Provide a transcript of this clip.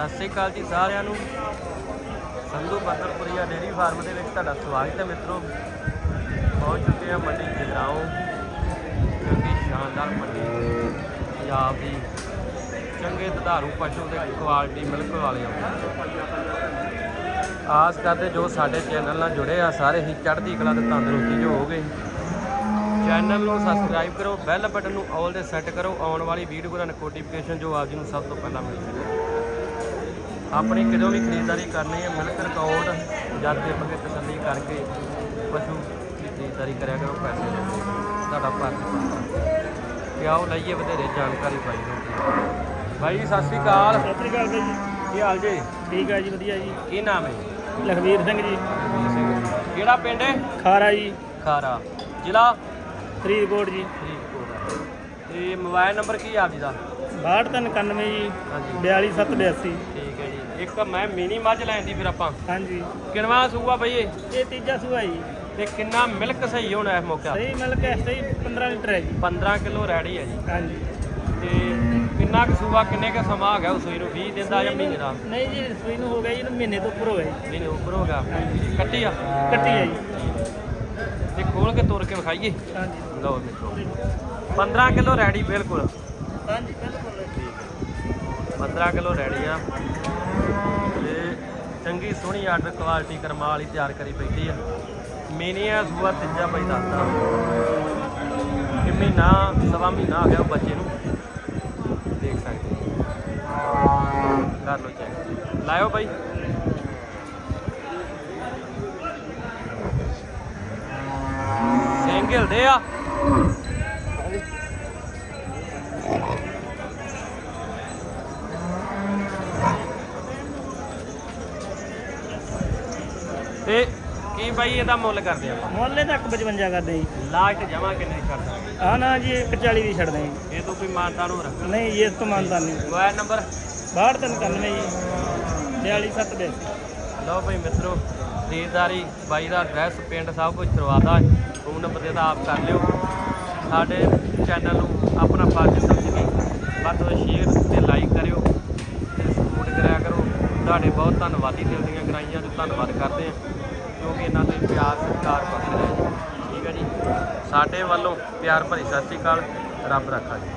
ਸਤਿ ਸ਼੍ਰੀ ਅਕਾਲ ਜੀ ਸਾਰਿਆਂ ਨੂੰ। ਸੰਧੂ ਬੱਦਲਪੁਰੀਆ ਡੇਰੀ ਫਾਰਮ ਦੇ ਵਿੱਚ ਤੁਹਾਡਾ ਸਵਾਗਤ ਹੈ ਮਿੱਤਰੋ। ਪਹੁੰਚ ਚੁੱਕੇ ਹਾਂ ਮੰਡੀ ਜਗਰਾਉਂ ਚੰਗੀ ਸ਼ਾਨਦਾਰ ਮੰਡੀ ਪੰਜਾਬ ਦੀ ਚੰਗੇ ਦੁਧਾਰੂ ਪਸ਼ੂ ਦੇ ਕੁਆਲਿਟੀ ਮਿਲਕ ਵਾਲੇ ਆਸ ਕਰਦੇ ਜੋ ਸਾਡੇ ਚੈਨਲ ਨਾਲ ਜੁੜੇ ਆ, ਸਾਰੇ ਹੀ ਚੜ੍ਹਦੀ ਕਲਾ ਤੇ ਤੰਦਰੁਸਤੀ ਜੋ ਹੋਗੇ ਚੈਨਲ ਨੂੰ ਸਬਸਕ੍ਰਾਈਬ ਕਰੋ ਬੈਲ ਬਟਨ ਨੂੰ ਆਲ ਤੇ ਸੈੱਟ ਕਰੋ। ਆਉਣ ਵਾਲੀ ਵੀਡੀਓ ਦਾ ਨੋਟੀਫਿਕੇਸ਼ਨ ਜੋ ਆਪ ਜੀ ਨੂੰ ਸਭ ਤੋਂ ਪਹਿਲਾਂ ਮਿਲ ਸਕੇ। ਆਪਣੀ ਕਿਦੋਂ ਵੀ ਖਰੀਦਦਾਰੀ ਕਰਨੀ ਹੈ ਮਿਲਕ ਰਿਕਾਰਡ ਜਦ ਦੇ ਅੱਗੇ ਤਸੱਲੀ ਕਰਕੇ ਪਸ਼ੂ ਦੀ ਖਰੀਦਦਾਰੀ ਕਰਿਆ ਕਰੋ ਪੈਸੇ ਦੇ। ਤੁਹਾਡਾ ਬਣਦਾ। ਤੇ ਆਓ ਲਈਏ ਵਧੇਰੇ ਜਾਣਕਾਰੀ ਪਾਈ ਹੁੰਦੀ ਭਾਈ ਜੀ, ਸਤਿ ਸ਼੍ਰੀ ਅਕਾਲ। ਸਤਿ ਸ੍ਰੀ ਅਕਾਲ ਜੀ। ਕੀ ਹਾਲ ਜੀ? ਠੀਕ ਹੈ ਜੀ ਵਧੀਆ ਜੀ। ਕੀ ਨਾਮ ਹੈ? ਲਖਵੀਰ ਸਿੰਘ ਜੀ। ਕਿਹੜਾ ਪਿੰਡ ਹੈ? ਖਾਰਾ ਜੀ। ਖਾਰਾ। ਜ਼ਿਲ੍ਹਾ? ਫਰੀਦਕੋਟ ਜੀ। ਫਰੀਦਕੋਟ। ਤੇ ਮੋਬਾਈਲ ਨੰਬਰ ਕੀ ਆਪ ਜੀ ਦਾ? 6291 ਜੀ ਹਾਂਜੀ। 42782 ਠੀਕ ਹੈ ਜੀ ਇੱਕ ਮੈਂ ਮਿਨੀ ਮੱਝ ਲੈਣ ਦੀ ਫਿਰ ਆਪਾਂ। ਹਾਂਜੀ। ਕਿੰਨਵਾ ਸੂਆ ਬਈ ਇਹ? ਇਹ ਤੀਜਾ ਸੂਆ ਜੀ। ਤੇ ਕਿੰਨਾ ਮਿਲਕ ਸਹੀ ਹੋਣਾ ਇਸ ਮੌਕਾ? ਸਹੀ ਮਿਲ ਕੇ ਸਹੀ 15 ਲੀਟਰ ਹੈ ਜੀ। 15 ਕਿਲੋ ਰੈਡੀ ਹੈ ਜੀ। ਹਾਂਜੀ। ਤੇ ਕਿੰਨਾ ਕੁ ਸੂਆ ਕਿੰਨੇ ਕੁ ਸਮਾਂ ਗਿਆ ਉਸ ਸੂਈ ਨੂੰ? 20 ਦਿਨ ਦਾ ਜਾਂ ਮਹੀਨੇ ਦਾ? ਨਹੀਂ ਜੀ ਸੂਈ ਨੂੰ ਹੋ ਗਿਆ ਜੀ ਇਹਨੂੰ ਮਹੀਨੇ ਤੋਂ ਉੱਪਰ ਹੋ ਗਿਆ ਜੀ। ਮਹੀਨੇ ਉੱਪਰ ਹੋ ਗਿਆ। ਕੱਟੀ ਆ? ਕੱਟੀ ਹੈ ਜੀ। ਤੇ ਖੋਲ ਕੇ ਤੋੜ ਕੇ ਵਿਖਾਈਏ। ਹਾਂਜੀ। ਲਓ ਮਿੱਤਰੋ 15 ਕਿਲੋ ਰੈਡੀ ਬਿਲਕੁਲ। ਹਾਂਜੀ ਬਿਲਕੁਲ। 15 ਕਿਲੋ ਰੈਡੀ ਆ। ਚੰਗੀ ਸੋਹਣੀ ਆਰਡਰ ਕੁਆਲਿਟੀ ਕਰਮਾ ਵਾਲੀ ਤਿਆਰ ਕਰੀ ਬੈਠੀ ਆ। ਮਿਨੀ ਸੂਆ ਤੀਜਾ ਬਈ ਦੱਸਦਾ। ਕਿ ਮਹੀਨਾ, ਸਵਾ ਮਹੀਨਾ ਆ ਗਿਆ ਬੱਚੇ ਨੂੰ। ਦੇਖ ਸਕਦੇ ਕਰ ਲਓ ਚੈੱਕ ਲਾਇਓ ਬਾਈ। ਸਿੰਘ ਹਿਲਦੇ ਆ। ਤੇ ਕੀ ਬਾਈ ਇਹਦਾ ਮੁੱਲ ਕਰਦੇ ਆਪਾਂ? ਮੁੱਲੇ ਤੱਕ 55 ਕਰਦੇ ਜੀ। ਲਾਸਟ ਜਮਾ ਕਿੰਨੇ ਛੱਡਦਾ? ਆ ਨਾ ਜੀ 140 ਦੀ ਛੱਡਦੇ ਜੀ। ਇਹ ਤੋਂ ਕੋਈ ਮਾਨਤਾ ਨੂੰ ਰੱਖ ਨਹੀਂ ਜੀ ਇਸ ਤੋਂ ਮੰਨਦਾ ਨਹੀਂ। Mobile number? 6291 ਜੀ। 42782 ਲਓ ਭਾਈ ਮਿੱਤਰੋ ਖਰੀਦਦਾਰੀ ਬਾਈ ਦਾ ਐਡਰੈਸ ਪਿੰਡ ਸਭ ਕੁਝ ਕਰਵਾਦਾ ਫੋਨ ਨੰਬਰ ਤੇ ਤਾਂ ਆਪ ਕਰ ਲਿਓ। ਸਾਡੇ ਚੈਨਲ ਨੂੰ ਆਪਣਾ ਫਰਜ਼ ਸਮਝ ਕੇ ਵੱਧ ਤੋਂ ਸ਼ੇਅਰ ਤੇ ਲਾਈਕ ਕਰਿਓ ਤੇ ਸਪੋਰਟ ਕਰਿਆ ਕਰੋ ਤੁਹਾਡੇ ਬਹੁਤ ਧੰਨਵਾਦੀ ਦਿਲ ਦੀਆਂ ਗਰਾਈਆਂ ਤੇ ਧੰਨਵਾਦ ਕਰਦੇ ਹਾਂ, ਕਿਉਂਕਿ ਇਹਨਾਂ ਦੇ ਪਿਆਰ ਸਤਿਕਾਰ ਬਖਸ਼ ਰਹੇ ਜੀ। ਠੀਕ ਹੈ ਜੀ। ਸਾਡੇ ਵੱਲੋਂ ਪਿਆਰ ਭਰੀ ਸਤਿ ਸ਼੍ਰੀ ਅਕਾਲ। ਰੱਬ ਰੱਖਾ ਜੀ।